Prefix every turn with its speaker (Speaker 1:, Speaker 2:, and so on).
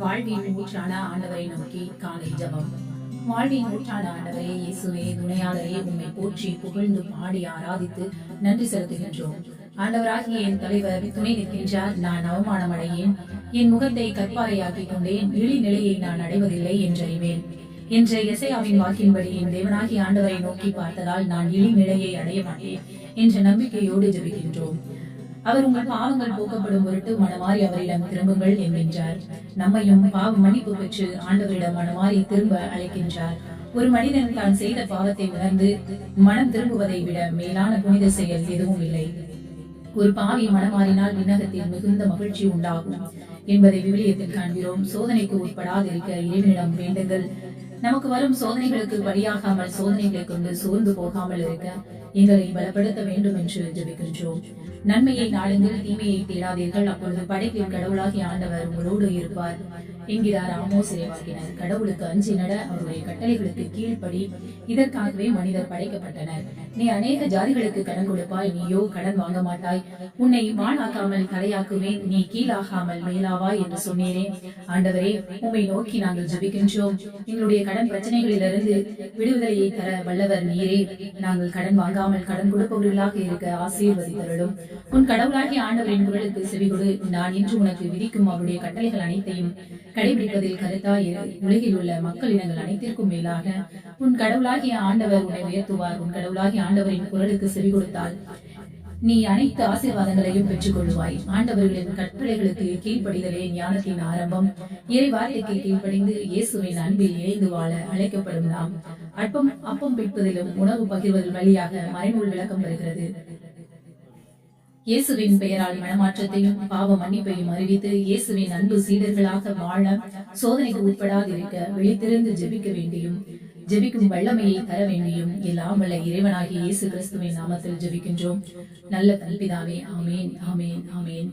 Speaker 1: வாழ்வின் நூற்றான ஆண்டவரை நோக்கி காலை ஜபம். வாழ்வின் நூற்றான ஆண்டவரே இயேசுவே துணையாளரே உண்மை போற்றி புகழ்ந்து பாடி ஆராதித்து நன்றி செலுத்துகின்றோம். ஆண்டவராகிய என் தலைவர் துணை நிற்கின்றார். நான் அவமானம் அடையேன் என் முகத்தை கற்பாறையாக்கிக் கொண்டேன். இழிநிலையை நான் அடைவதில்லை என்றறிவேன் என்ற இசையாவின் வாக்கின்படி என் தேவனாகிய ஆண்டவரை நோக்கி பார்த்ததால் நான் இழிநிலையை அடைய மாட்டேன். என்ற நம்பிக்கையோடு ஜபிக்கின்றோம். அவர் உங்கள் பாவங்கள் போக்கப்படும் பொருட்டு மனமாறி அவரிடம் திரும்புங்கள் என்கின்றார். நம்மையும் பாவ மன்னிப்பு பெற்று ஆண்டவரிடம் மனமாறி திரும்ப அழைக்கின்றார். ஒரு மனிதன் தான் செய்த பாவத்தை உணர்ந்து மனம் திரும்புவதை விட மேலான புனித செயல் எதுவும் இல்லை. ஒரு பாவி மனமாறினால் விண்ணகத்தில் மிகுந்த மகிழ்ச்சி உண்டாகும். என்பதை விவிலியத்தில் காண்கிறோம். சோதனைக்கு உட்படாதிருக்க இறைவனிடம் வேண்டுங்கள். நமக்கு வரும் சோதனைகளுக்கு பலியாகாமல் சோதனைகளை கொண்டு சோர்ந்து போகாமல் இருக்க எங்களை பலப்படுத்த வேண்டும் என்று ஜெபிக்கின்றோம். நன்மையை நாடுங்கள் தீமையை தேடாதீர்கள். அப்பொழுது படைப்பின் கடவுளாகி ஆண்டவர் உங்களோடு இருப்பார். என்கிறார் ஆமோ சிறைவாக்கினர் கடவுளுக்கு அஞ்சி நட அவருடைய கட்டளைகளுக்கு கீழ்ப்படி. இதற்காகவே மனிதர் படைக்கப்பட்டனர். நீ அநேக ஜாதிகளுக்கு கடன் கொடுப்பாய் நீயோ கடன் வாங்க மாட்டாய். உன்னை மானாக்காமல் தலையாக்குவேன் நீ கீழாகாமல் மேலாவாய் என்று சொன்னேனே ஆண்டவரே உம்மை நோக்கி நாங்கள் ஜபிக்கின்றோம். எங்களுடைய கடன் பிரச்சனைகளிலிருந்து விடுதலையை தர வல்லவர் நீரே. நாங்கள் கடன் வாங்க வாங்காமல் கடன் கொடுப்பவர்களாக இருக்க ஆசீர்வதித்தருளும். உன் கடவுளாகிய ஆண்டவரின் குரலுக்கு செவிகொடு. நான் இன்று உனக்கு விதிக்கும் அவருடைய கட்டளைகள் அனைத்தையும் கடைபிடிப்பதில் கருத்தாய் உலகில் உள்ள மக்கள் இனங்கள் அனைத்திற்கும் மேலாக உன் கடவுளாகிய ஆண்டவர் உன்னை உயர்த்துவார். உன் கடவுளாகிய ஆண்டவரின் குரலுக்கு செவி கொடுத்தால் நீ அனைத்து ஆசீர்வாதங்களையும் பெற்றுக் கொள்வாய் ஆண்டவர்களின் கட்டளைகளுக்கு கீழ்ப்படிதலே ஞானத்தின் ஆரம்பம். இறை வார்த்தைக்கு கீழ்ப்படிந்து இயேசுவின் அன்பில் இணைந்து வாழ அழைக்கப்படும் நாம் அற்பம் அப்பம் பிற்பதிலும் உணவு பகிர்வதன் வழியாக மறைநூல் விளக்கம் பெறுகிறது. இயேசுவின் பெயரால் மனமாற்றத்தையும் பாவ மன்னிப்பையும் அறிவித்து இயேசுவின் அன்பு சீடர்களாக வாழ சோதனைக்கு உட்படாதிருக்க விழித்திருந்து ஜெபிக்க வேண்டியும் ஜெபிக்கும் வல்லமையை தர வேண்டியும் எல்லாம் வல்ல இறைவனாகிய இயேசு கிறிஸ்துவின் நாமத்தில் ஜெபிக்கின்றோம். நல்ல கல்பிதாவே ஆமேன் ஆமேன் ஆமேன்.